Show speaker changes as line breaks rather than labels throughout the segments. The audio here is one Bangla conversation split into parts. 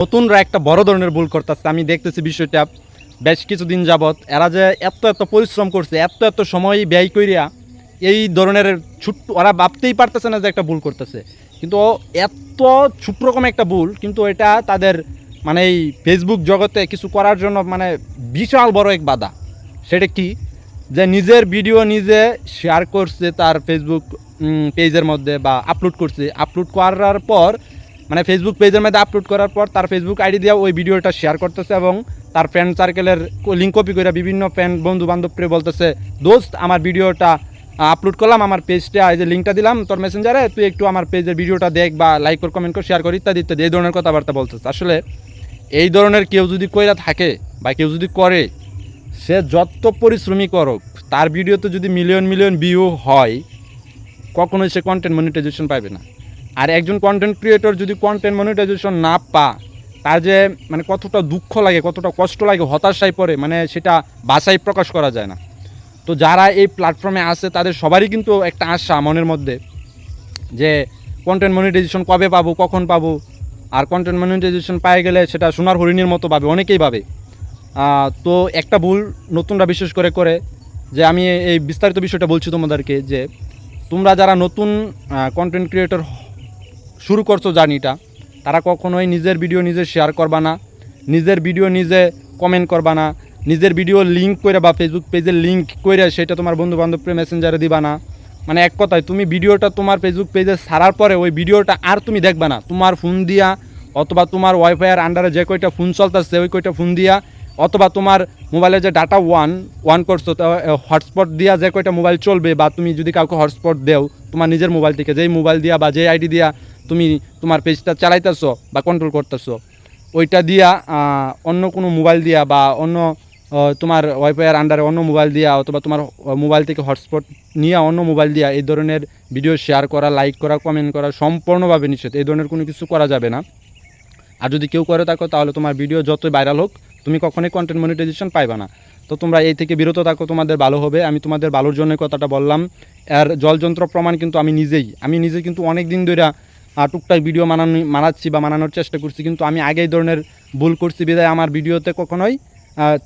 নতুনরা একটা বড় ধরনের ভুল করতেছে। আমি দেখতেছি বিষয়টা বেশ কিছুদিন যাবৎ। এরা যে এত এত পরিশ্রম করছে, এত এত সময় ব্যয় করিয়া এই ধরনের ছোট্ট ওরা ভাবতেই পারতেছে না যে একটা ভুল করতেছে। কিন্তু এত ছোট্ট রকম একটা ভুল, কিন্তু এটা তাদের মানে এই ফেসবুক জগতে কিছু করার জন্য মানে বিশাল বড় এক বাধা। সেটা কি? যে নিজের ভিডিও নিজে শেয়ার করছে তার ফেসবুক পেজের মধ্যে বা আপলোড করছে। আপলোড করার পর মানে ফেসবুক পেজের মধ্যে আপলোড করার পর তার ফেসবুক আইডি দিয়ে ওই ভিডিওটা শেয়ার করতেছে এবং তার ফ্রেন্ড সার্কেলের লিঙ্ক কপি করে বিভিন্ন ফ্রেন্ড বন্ধু বান্ধবকে বলতেছে, দোস্ত, আমার ভিডিওটা আপলোড করলাম, আমার পেজটা এই যে লিঙ্কটা দিলাম তোর মেসেঞ্জারে তুই একটু আমার পেজের ভিডিওটা দেখ বা লাইক কর কমেন্ট কর শেয়ার কর, ইত্যাদি ইত্যাদি, এই ধরনের কথাবার্তা বলতেছে। আসলে এই ধরনের কেউ যদি কইরা থাকে বা কেউ যদি করে, সে যত পরিশ্রমী করুক, তার ভিডিওতে যদি মিলিয়ন মিলিয়ন ভিউ হয়, কখনোই সে কন্টেন্ট মনিটাইজেশন পাবে না। আর একজন কন্টেন্ট ক্রিয়েটর যদি কন্টেন্ট মনিটাইজেশন না পা, তার যে মানে কতটা দুঃখ লাগে, কতটা কষ্ট লাগে, হতাশায় পড়ে মানে সেটা ভাষায় প্রকাশ করা যায় না। তো যারা এই প্ল্যাটফর্মে আসে তাদের সবারই কিন্তু একটা আশা মনের মধ্যে যে কন্টেন্ট মনিটাইজেশন কবে পাবো, কখন পাবো। আর কন্টেন্ট মনিটাইজেশন পায়ে গেলে সেটা সোনার হরিণের মতো পাবে, অনেকেই পাবে। তো একটা ভুল নতুনরা বিশেষ করে করে যে, আমি এই বিস্তারিত বিষয়টা বলছি তোমাদেরকে যে, তোমরা যারা নতুন কন্টেন্ট ক্রিয়েটর শুরু করছ জার্নিটা, তারা কখনোই নিজের ভিডিও নিজে শেয়ার করবা না, নিজের ভিডিও নিজে কমেন্ট করবা না, নিজের ভিডিও লিঙ্ক করে বা ফেসবুক পেজের লিঙ্ক করে সেটা তোমার বন্ধু বান্ধবকে মেসেঞ্জারে দিবা না। মানে এক কথায়, তুমি ভিডিওটা তোমার ফেসবুক পেজে সারার পরে ওই ভিডিওটা আর তুমি দেখবা না। তোমার ফোন দিয়া, অথবা তোমার ওয়াইফাইয়ের আন্ডারে যে কয়টা ফোন চলতেছে, ওই কয়টা ফোন দিয়া, অথবা তোমার মোবাইলে যে ডাটা ওয়ান ওয়ান করছ, তো হটস্পট দিয়া যে কয়টা মোবাইল চলবে, বা তুমি যদি কাউকে হটস্পট দেও, তোমার নিজের মোবাইল থেকে, যেই মোবাইল দিয়া বা যেই আইডি দিয়া তুমি তোমার পেজটা চালাইতেছো বা কন্ট্রোল করতেছো, ওইটা দিয়া অন্য কোনো মোবাইল দিয়া বা অন্য তোমার ওয়াইফাইয়ের আন্ডারে অন্য মোবাইল দিয়া অথবা তোমার মোবাইল থেকে হটস্পট নিয়ে অন্য মোবাইল দিয়া এই ধরনের ভিডিও শেয়ার করা লাইক করা কমেন্ট করা সম্পূর্ণভাবে নিষেধ। এই ধরনের কোনো কিছু করা যাবে না। আর যদি কেউ করে থাকো, তাহলে তোমার ভিডিও যতই ভাইরাল হোক, তুমি কখনোই কন্টেন্ট মনিটাইজেশন পাইবা না। তো তোমরা এই থেকে বিরত থাকো, তোমাদের ভালো হবে। আমি তোমাদের ভালোর জন্য কথাটা বললাম। আর জলযন্ত্র প্রমাণ কিন্তু আমি নিজেই। আমি নিজে কিন্তু অনেক দিন ধরে টুকটাক ভিডিও মানানো মানাচ্ছি বা মানানোর চেষ্টা করছি, কিন্তু আমি আগে এই ধরনের ভুল করছি বিধায় আমার ভিডিওতে কখনোই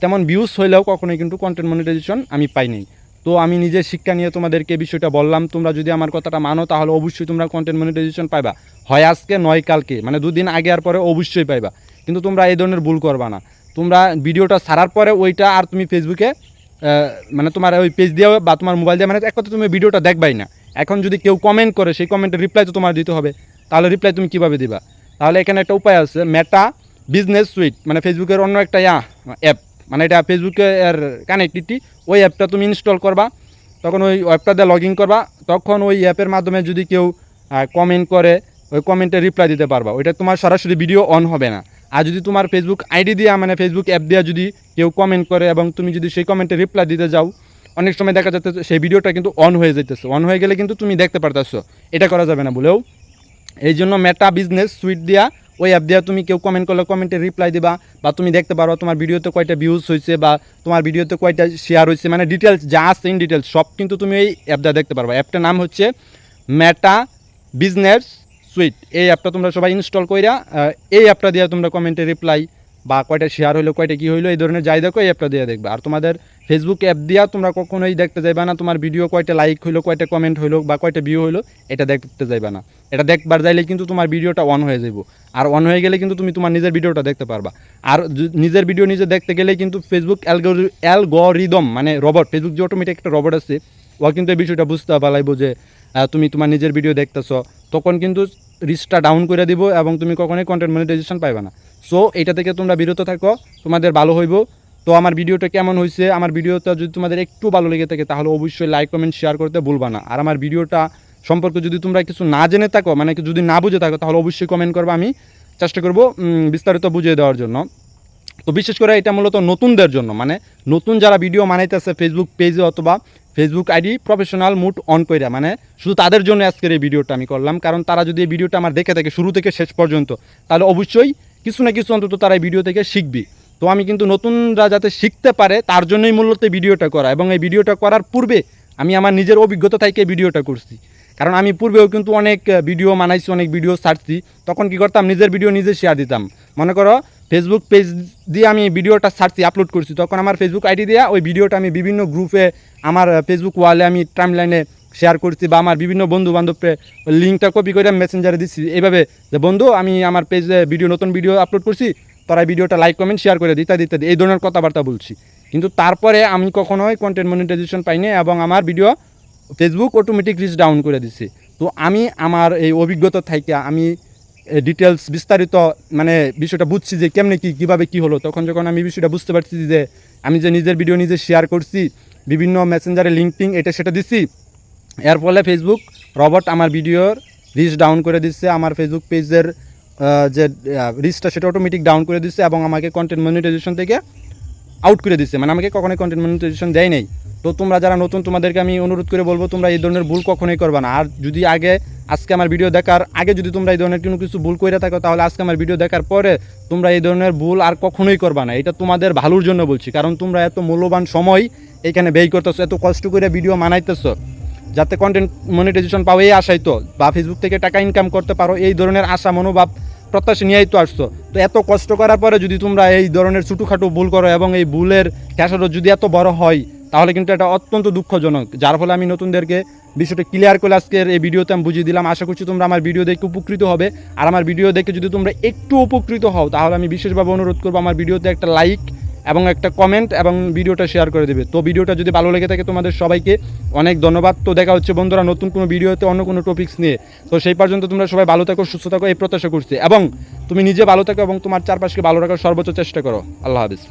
তেমন ভিউজ হইলেও কখনোই কিন্তু কন্টেন্ট মনিটাইজেশন আমি পাইনি তো আমি নিজের শিক্ষা নিয়ে তোমাদেরকে বিষয়টা বললাম, তোমরা যদি আমার কথাটা মানো, তাহলে অবশ্যই তোমরা কন্টেন্ট মনিটাইজেশন পাইবা। হয় আজকে, নয় কালকে মানে দুদিন আগে আর পরে অবশ্যই পাইবা। কিন্তু তোমরা এই ধরনের ভুল করবা না। তোমরা ভিডিওটা সারার পরে ওইটা আর তুমি ফেসবুকে মানে তোমার ওই পেজ দিয়ে বা তোমার মোবাইল দিয়ে মানে এক কথা তুমি ভিডিওটা দেখবাই না। এখন যদি কেউ কমেন্ট করে, সেই কমেন্টের রিপ্লাই তো তোমার দিতে হবে। তাহলে রিপ্লাই তুমি কীভাবে দিবা? তাহলে এখানে একটা উপায় আছে মেটা বিজনেস সুইট মানে ফেসবুকের অন্য একটা ইয়া অ্যাপ মানে এটা ফেসবুকে এর কানেক্টিভিটি ওই অ্যাপটা তুমি ইনস্টল করবা, তখন ওই অ্যাপটা দিয়ে লগ ইন করবা, তখন ওই অ্যাপের মাধ্যমে যদি কেউ কমেন্ট করে, ওই কমেন্টে রিপ্লাই দিতে পারবা। ওইটা তোমার সরাসরি ভিডিও অন হবে না। আর যদি তোমার ফেসবুক আইডি দিয়ে মানে ফেসবুক অ্যাপ দিয়ে যদি কেউ কমেন্ট করে এবং তুমি যদি সেই কমেন্টে রিপ্লাই দিতে যাও, অনেক সময় দেখা যাচ্ছে সেই ভিডিওটা কিন্তু অন হয়ে যেতেছে অন হয়ে গেলে কিন্তু তুমি দেখতে পারতেছো, এটা করা যাবে না বলেও এই জন্য মেটা বিজনেস সুইট দিয়া ওই অ্যাপ দিয়ে তুমি কেউ কমেন্ট করলে কমেন্টে রিপ্লাই দিবা বা তুমি দেখতে পারো তোমার ভিডিওতে কয়টা ভিউজ হয়েছে বা তোমার ভিডিওতে কয়টা শেয়ার হয়েছে মানে ডিটেলস যা আছে ইন ডিটেলস সব কিন্তু তুমি এই অ্যাপ দিয়ে দেখতে পারবা। অ্যাপটার নাম হচ্ছে মেটা বিজনেস সুইট এই অ্যাপটা তোমরা সবাই ইনস্টল কইরা এই অ্যাপটা দিয়ে তোমরা কমেন্টে রিপ্লাই বা কয়টা শেয়ার হইল, কয়টা কী হইল, এই ধরনের যাই দেখো, এই অ্যাপটা দিয়ে দেখবা। আর তোমাদের ফেসবুক অ্যাপ দিয়া তোমরা কখনোই দেখতে যাইবা না, তোমার ভিডিও কয়টা লাইক হইল, কয়টা কমেন্ট হইল, বা কয়টা ভিউ হইল, এটা দেখতে যাইবা না। এটা দেখবার যাইলে কিন্তু তোমার ভিডিওটা অন হয়ে যাইব। আর অন হয়ে গেলে কিন্তু তুমি তোমার নিজের ভিডিওটা দেখতে পারবা। আর নিজের ভিডিও নিজে দেখতে গেলে কিন্তু ফেসবুক অ্যালগোরিদম মানে রবট ফেসবুক যে অটোমেটিক একটা রবট আছে, ও কিন্তু এই বিষয়টা বুঝতে পারলাইব যে তুমি তোমার নিজের ভিডিও দেখতেছো। তখন কিন্তু রিচটা ডাউন করে দিব এবং তুমি কখনোই কন্টেন্ট মনিটাইজেশন পাইবা না। সো এটা থেকে তোমরা বিরত থাকো, তোমাদের ভালো হইব। তো আমার ভিডিওটা কেমন হয়েছে আমার ভিডিওটা যদি তোমাদের একটু ভালো লেগে থাকে, তাহলে অবশ্যই লাইক কমেন্ট শেয়ার করতে ভুলবা না। আর আমার ভিডিওটা সম্পর্কে যদি তোমরা কিছু না জেনে থাকো মানে যদি না বুঝে থাকো, তাহলে অবশ্যই কমেন্ট করব আমি চেষ্টা করব বিস্তারিত বুঝিয়ে দেওয়ার জন্য। তো বিশেষ করে এটা মূলত নতুনদের জন্য মানে নতুন যারা ভিডিও বানাইতেছে ফেসবুক পেজে অথবা Facebook ID professional mode on কইরা মানে শুধু তাদের জন্য আজকের এই ভিডিওটা আমি করলাম। কারণ তারা যদি এই ভিডিওটা আমার দেখে থাকে শুরু থেকে শেষ পর্যন্ত, তাহলে অবশ্যই কিছু না কিছু অন্তত তারা এই ভিডিও থেকে শিখবি। তো আমি কিন্তু নতুনরা যাতে শিখতে পারে, তার জন্যই মূলত ভিডিওটা করা। এবং এই ভিডিওটা করার পূর্বে আমি আমার নিজের অভিজ্ঞতা থেকে ভিডিওটা করছি। কারণ আমি পূর্বেও কিন্তু অনেক ভিডিও বানাইছি, অনেক ভিডিও ছাড়ছি। তখন কি করতাম, নিজের ভিডিও নিজে শেয়ার দিতাম। মনে করো ফেসবুক পেজ দিয়ে আমি ভিডিওটা ছাড়ছি আপলোড করছি। তখন আমার ফেসবুক আইডি দিয়ে ওই ভিডিওটা আমি বিভিন্ন গ্রুপে আমার ফেসবুক ওয়ালে আমি টাইম লাইনে শেয়ার করছি বা আমার বিভিন্ন বন্ধু বান্ধবকে লিঙ্কটা কপি করে মেসেঞ্জারে দিচ্ছি। এইভাবে যে, বন্ধু, আমি আমার পেজে ভিডিও নতুন ভিডিও আপলোড করছি, তারা ভিডিওটা লাইক কমেন্ট শেয়ার করে দিই ইত্যাদি ইত্যাদি। এই ধরনের কথাবার্তা বলছি। কিন্তু তারপরে আমি কখনোই কন্টেন্ট মনিটাইজেশন পাইনি এবং আমার video Facebook automatic reach down করে দিছে। তো আমি আমার এই অভিজ্ঞতা থেকে আমি ডিটেলস বিস্তারিত মানে বিষয়টা বুঝছি যে কেমনে কি, কীভাবে কি হলো। তখন যখন আমি বিষয়টা বুঝতে পারছি যে, আমি যে নিজের ভিডিও নিজে শেয়ার করছি, বিভিন্ন মেসেঞ্জারে লিঙ্কিং এটা সেটা দিছি এর ফলে ফেসবুক রবট আমার ভিডিওর রিচ ডাউন করে দিচ্ছে, আমার ফেসবুক পেজের যে রিচটা সেটা অটোমেটিক ডাউন করে দিচ্ছে এবং আমাকে কন্টেন্ট মনিটাইজেশন থেকে আউট করে দিচ্ছে। মানে আমাকে কখনোই কন্টেন্ট মনিটাইজেশন দেয় নাই। তো তোমরা যারা নতুন, তোমাদেরকে আমি অনুরোধ করে বলব, তোমরা এই ধরনের ভুল কখনোই করবে না। আর যদি আগে, আজকে আমার ভিডিও দেখার, আগে যদি তোমরা এই ধরনের কোনো কিছু ভুল করে থাকো, তাহলে আজকে আমার ভিডিও দেখার পরে তোমরা এই ধরনের ভুল আর কখনোই করবা না। এটা তোমাদের ভালোর জন্য বলছি, কারণ তোমরা এত মূল্যবান সময় এখানে ব্যয় করতেছো, এত কষ্ট করে ভিডিও বানাইতেছো। যাতে কন্টেন্ট মনিটাইজেশন পাও, এই আশাই তো। বা ফেসবুক থেকে টাকা ইনকাম করতে পারো, এই ধরনের আশা, মনোভাব প্রত্যাশা নিয়েই তো আসছো। তো এত কষ্ট করার পরে যদি তোমরা এই ধরনের ছোটোখাটো ভুল করো এবং এই ভুলের ক্যাশারও যদি এত বড় হয়, তাহলে কিন্তু এটা অত্যন্ত দুঃখজনক। যার ফলে আমি নতুনদেরকে বিষয়টা ক্লিয়ার করে আজকের এই ভিডিওতে আমি বুঝিয়ে দিলাম। আশা করছি তোমরা আমার ভিডিও দেখে উপকৃত হবে। আর আমার ভিডিও দেখে যদি তোমরা একটু উপকৃত হও, তাহলে আমি বিশেষভাবে অনুরোধ করব আমার ভিডিওতে একটা লাইক এবং একটা কমেন্ট এবং ভিডিওটা শেয়ার করে দেবে। তো ভিডিওটা যদি ভালো লেগে থাকে তোমাদের সবাইকে অনেক ধন্যবাদ। তো দেখা হচ্ছে বন্ধুরা নতুন কোনো ভিডিওতে অন্য কোনো টপিক্স নিয়ে। তো সেই পর্যন্ত তোমরা সবাই ভালো থাকো, সুস্থ থাকো, এই প্রত্যাশা করছি। এবং তুমি নিজে ভালো থাকো এবং তোমার চারপাশকে ভালো রাখার সর্বোচ্চ চেষ্টা করো। আল্লাহ হাফিজ।